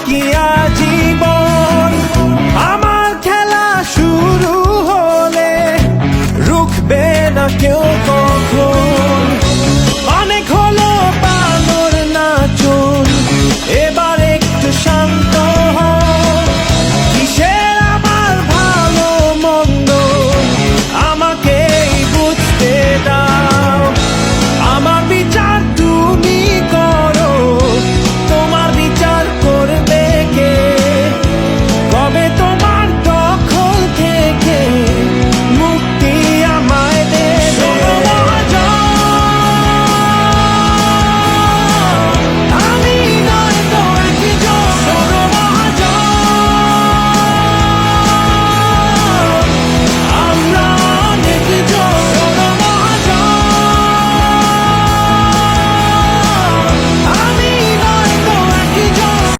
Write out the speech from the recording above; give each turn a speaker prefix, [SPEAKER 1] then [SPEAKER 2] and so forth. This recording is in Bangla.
[SPEAKER 1] কিয়া জীবন আমার খেলা শুরু হলে রুখবে না কেউ